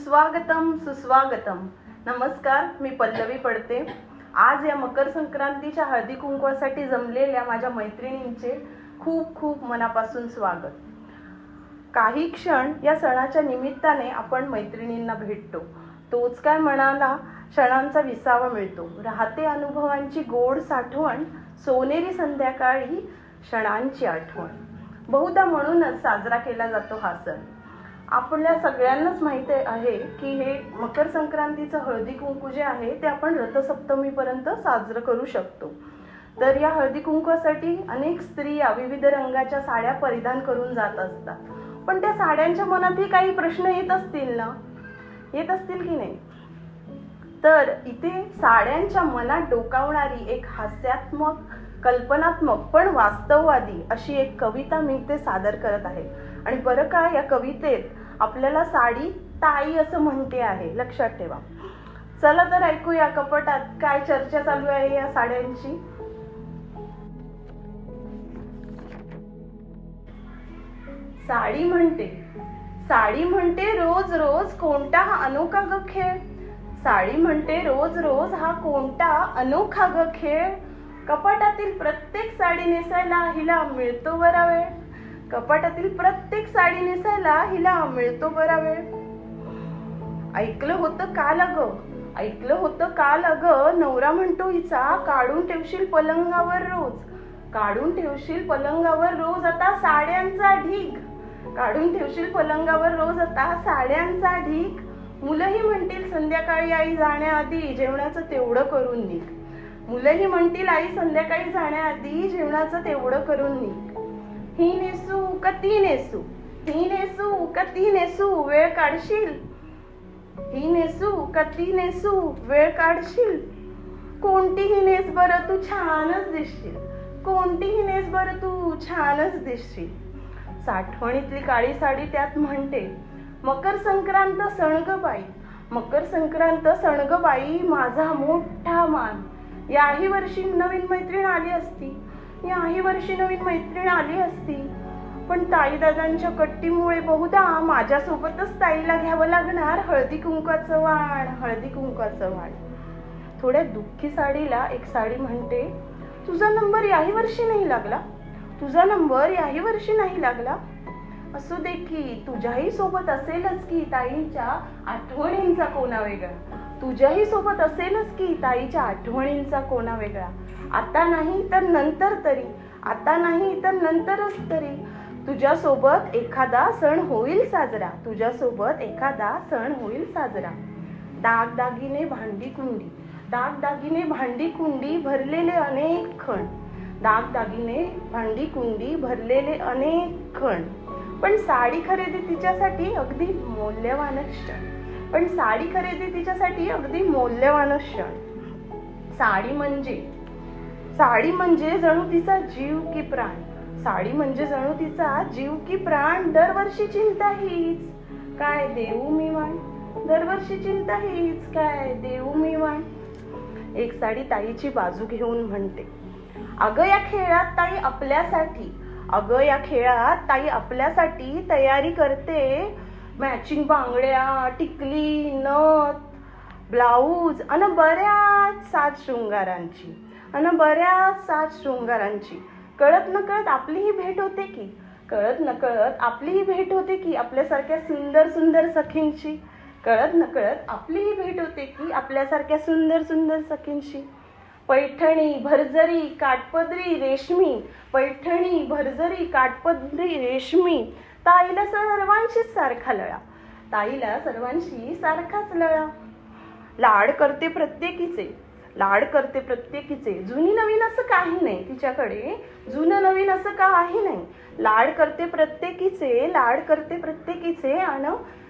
सुस्वागतम सुस्वागतम. नमस्कार मी पल्लवी पडते. आज या मकर संक्रांतीच्या हळदी कुंकवासाठी जमलेल्या माझ्या मैत्रिणींचे खूप खूप मनापासून स्वागत. काही क्षण या सणाच्या निमित्ताने आपण मैत्रिणींना भेटतो. तोच काय मनाला क्षणांचा विसावा मिळतो. राहते अनुभवांची गोड साठवण सोनेरी संध्याकाळी क्षणांची आठवण. बहुधा म्हणूनच साजरा केला जातो हा सण. आपल्या सगळ्यांनाच माहिती आहे की हे मकर संक्रांतीचं हळदी कुंकू जे आहे ते आपण रथसप्तमीपर्यंत साजरं करू शकतो. तर या हळदी कुंकवासाठी अनेक स्त्रिया विविध रंगाच्या साड्या परिधान करून जात असतात. पण त्या साड्यांच्या मनातही काही प्रश्न येत असतील ना? येत असतील की नाही? तर इथे साड्यांच्या मनात डोकावणारी एक हास्यात्मक कल्पनात्मक पण वास्तववादी अशी एक कविता मी इथे सादर करत आहे. आणि बरं का या कवितेत आपल्याला साडी ताई असं म्हणते आहे. लक्षात ठेवा. चला तर ऐकूया कपटात काय चर्चा चालू आहे या साड्यांची. साडी म्हणते. साडी म्हणते रोज रोज कोणता हा अनोखा ग खेळ? साडी म्हणते रोज रोज हा कोणता अनोखा ग खेळ? कपाटातील प्रत्येक साडी नेसायला हिला मिळतो बरा वेळ कपाटातील प्रत्येक साडी नेसायला हिला मिळतो बरा वेळ. ऐकलं होतं का लग ऐकलं होतं का अग नवरा म्हणतो हिचा काढून ठेवशील पलंगावर रोज. काढून ठेवशील पलंगावर रोज आता साड्यांचा ढीग. काढून ठेवशील पलंगावर रोज आता साड्यांचा ढीग. मुलंही म्हणतील संध्याकाळी आई जाण्याआधी जेवणाचं तेवढं करून निघ. मुलंही म्हणतील आई संध्याकाळी जाण्याआधी जेवणाचं तेवढं करून निघ. ही नेसू का ती नेसू ही नेसू का ती नेसू वेळ काढशील. ही नेसू का ती नेसू वेळ काढशील. कोणतीही नेस बरं तू छानच दिसशील. कोणतीही नेस बरं तू छानच दिसशील. साठवणीतली काळी साडी त्यात म्हणते मकर संक्रांत सणग बाई मकर संक्रांत सणग बाई माझा मोठा मान. याही वर्षी नवीन मैत्रीण आली असती. याही वर्षी नवीन मैत्रीण आली असती. पण ताईदादांच्या कट्टीमुळे बहुधा माझ्यासोबतच ताईला घ्यावं लागणार हळदी कुंकाचं वाण हळदी कुंकाचं वाण. थोड्या दुःखी साडीला एक साडी म्हणते तुझा नंबर याही वर्षी नाही लागला? तुझा नंबर याही वर्षी नाही लागला? असू दे की तुझ्याही सोबत असेलच की ताईच्या आठवणींचा कोणा वेगळा. तुझ्याही सोबत असेलच की ताईच्या आठवणींचा कोणा वेगळा. आता नाही तर नंतर तरी आता नाही तर नंतरच तरी. तुझ्यासोबत एखादा सण होईल साजरा तुझ्यासोबत एखादा सण होईल साजरा. दागदागिने भांडी कुंडी दागदागिने भांडी कुंडी भरलेले अनेक खण. दागदागिने भांडी कुंडी भरलेले अनेक खण. पण साडी खरेदी तिच्यासाठी अगदी मौल्यवानच क्षण. पण साडी खरेदी तिच्यासाठी अगदी मौल्यवान क्षण. साडी म्हणजे साडी म्हणजे जणू तिचा जीव की प्राण. साडी म्हणजे जणू तिचा जीव की प्राण दरवर्षी चिंता हीच. काय देऊ मी वाण? दरवर्षी चिंता हीच. काय देऊ मी वाण? एक साडी ताईची बाजू घेऊन म्हणते अगं या खेळात ताई आपल्यासाठी अगं या खेळात ताई आपल्यासाठी तयारी करते. मॅचिंग बांगड्या टिकली नथ ब्लाऊज आणि बऱ्याच सात शृंगारांची. आणि बऱ्याच सात शृंगारांची. कळत नकळत आपलीही भेट होते की? कळत नकळत आपलीही भेट होते की आपल्यासारख्या सुंदर सुंदर सखींची? कळत नकळत आपलीही भेट होते की आपल्यासारख्या सुंदर सुंदर सखींशी पैठणी भरजरी काटपदरी रेशमी. पैठणी भरजरी काटपदरी रेशमी. ताईला सर्वांशीच सारखा लळा. ताईला सर्वांशी सारखाच लळा. लाड करते प्रत्येकीचे. लाड करते प्रत्येकीचे. जुनी नवीन असं काही नाही तिच्याकडे. जुनं नवीन असं काही नाही. लाड करते प्रत्येकीचे लाड करते प्रत्येकीचे आणि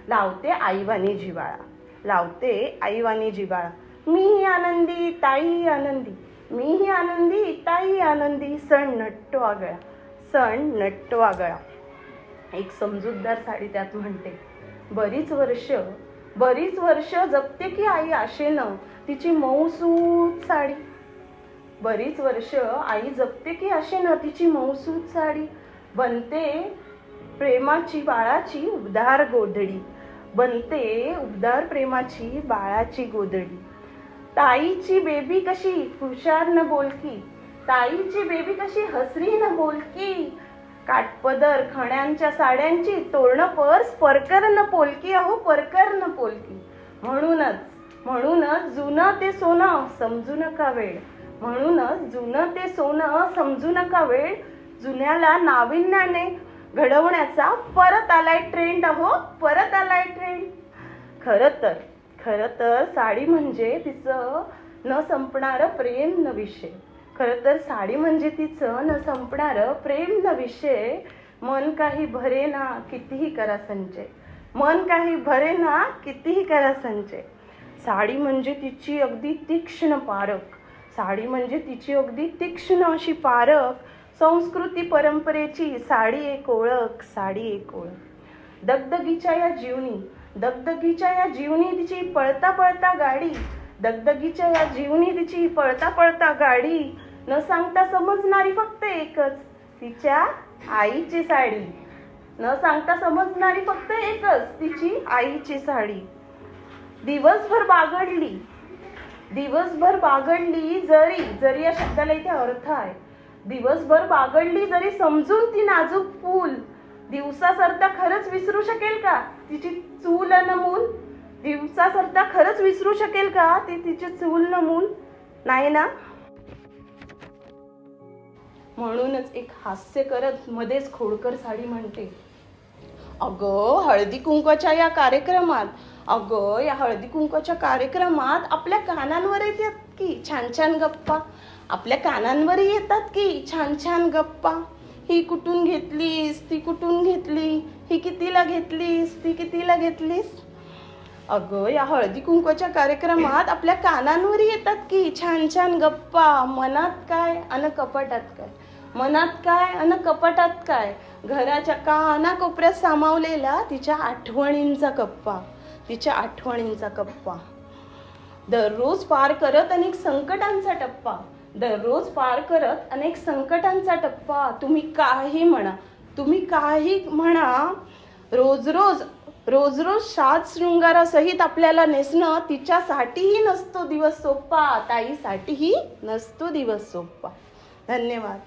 लावते आईवानी जिवाळा. लावते आईवानी जिवाळा. मीही आनंदी ताई आनंदी. मीही आनंदी ताई आनंदी. सण नटतो आगळा. सण नटतो आगळा. एक समजूतदार साडी त्यात म्हणते. बरीच वर्ष बरीच वर्ष जपते की आई आशेनं तिची मऊसूत साडी. बरीच वर्ष आई जपते की आशेनं तिची मऊसूत साडी. बनते प्रेमाची बाळाची उबदार गोधडी. बनते उबदार प्रेमाची बाळाची गोधडी. ताईची बेबी कशी हुशार न बोलकी. ताईची बेबी कशी हसरी न बोलकी. काटपदर खण्यांच्या साड्यांची तोरणं पर्स परकर न पोलकी अहो परकर न पोलकी. म्हणूनच म्हणूनच जुनं ते सोनं समजू नका वेळ. म्हणूनच जुनं ते सोनं समजू नका वेळ. जुन्याला नाविन्याने घडवण्याचा परत आलाय ट्रेंड अहो परत आलाय ट्रेंड खरं तर खरं तर साडी म्हणजे तिचं न संपणारं प्रेम न विषय. खरं तर साडी म्हणजे तिचं न संपणारं प्रेम न विषय मन काही भरे ना कितीही करा संचय. मन काही भरे ना कितीही करा संचय. साडी म्हणजे तिची अगदी तीक्ष्ण पारख. साडी म्हणजे तिची अगदी तीक्ष्ण अशी पारख. संस्कृती परंपरेची साडी एक ओळख साडी एक ओळख. दगदगीच्या या जीवनी दगदगीच्या या जीवनी तिची पळता पळता गाडी दगदगीच्या या जीवनी तिची पळता पळता गाडी न सांगता समजणारी फक्त एकच तिच्या आईची साडी. न सांगता समजणारी फक्त एकच तिची आईची साडी. दिवसभर बागडली. दिवसभर बागडली जरी जरी या शब्दाला इथे अर्थ आहे. दिवसभर बागडली जरी समजून ती नाजूक फूल दिवसा सरता खरंच विसरू शकेल का? तिची चूल अन मूल दिवसा सरता खरंच विसरू शकेल का? ती तिचे चूल न मूल? नाही ना? म्हणूनच एक हास्य करत मध्येच खोडकर साडी म्हणते. अगं हळदी कुंकवाच्या या कार्यक्रमात अगं या हळदी कुंकवाच्या कार्यक्रमात आपल्या कानांवर येतात की छान छान गप्पा? आपल्या कानांवरही येतात की छान छान गप्पा? ही कुठून घेतलीस? ती कुठून घेतली? ही कितीला घेतलीस? ती कितीला घेतलीस? अगं या हळदी कुंकवाच्या कार्यक्रमात आपल्या कानांवर येतात की छान छान गप्पा. मनात काय अन कपाटात काय? मनात काय अन कपाटात काय? घराच्या काना कोपऱ्यात सामावलेला तिच्या आठवणींचा कप्पा तिच्या आठवणींचा कप्पा दररोज पार करत अनेक संकटांचा टप्पा. दररोज पार करत अनेक संकटांचा टप्पा. तुम्ही काही म्हणा. तुम्ही काही म्हणा. रोज रोज रोज रोज साज शृंगारासहित आपल्याला नेसणं तिच्यासाठीही नसतो दिवस सोपा ताईसाठीही नसतो दिवस सोपा धन्यवाद.